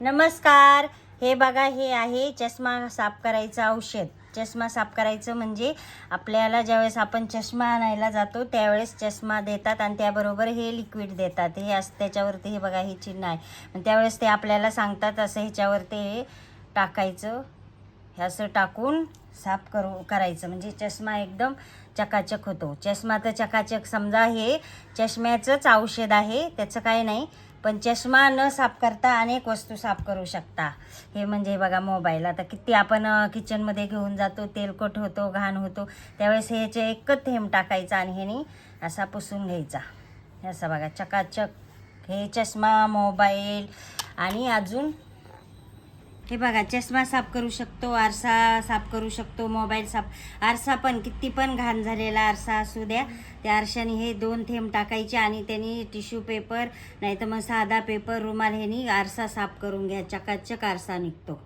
नमस्कार. हे बघा हे आहे चष्मा साफ करायचं औषध. चष्मा साफ करायचं म्हणजे आपल्याला ज्यावेळेस आपण चष्मा आणायला जातो त्यावेळेस चष्मा देतात आणि त्याबरोबर हे लिक्विड देतात. हे असं त्याच्यावरती हे बघा हे चिन्ह आहे. त्यावेळेस ते आपल्याला सांगतात असं ह्याच्यावरती हे टाकायचं. हे असं टाकून साफ करू करायचं. म्हणजे चष्मा एकदम चकाचक होतो. चष्मा तर चकाचक. समजा हे चष्म्याचंच औषध आहे त्याचं काय नाही. पण चष्मा न साफ करता अनेक वस्तू साफ करू शकता. हे म्हणजे बघा मोबाईल आता किती आपण किचनमध्ये घेऊन जातो तेलकट होतो घाण होतो त्यावेळेस ह्याचे एकच थेंब टाकायचा आणि ह्यानी असा पुसून घ्यायचा. असं बघा चकाचक. हे चष्मा मोबाईल आणि अजून हे बघा चष्मा साफ करू शकतो आरसा साफ करू शकतो मोबाईल साफ आरसा पण किती पण घाण झालेला आरसा असू द्या त्या आरशाने हे दोन थेंब टाकायचे आणि त्यांनी टिश्यू पेपर नाही तर मग साधा पेपर रुमाल ह्यानी आरसा साफ करून घ्या चकाचक आरसा निघतो.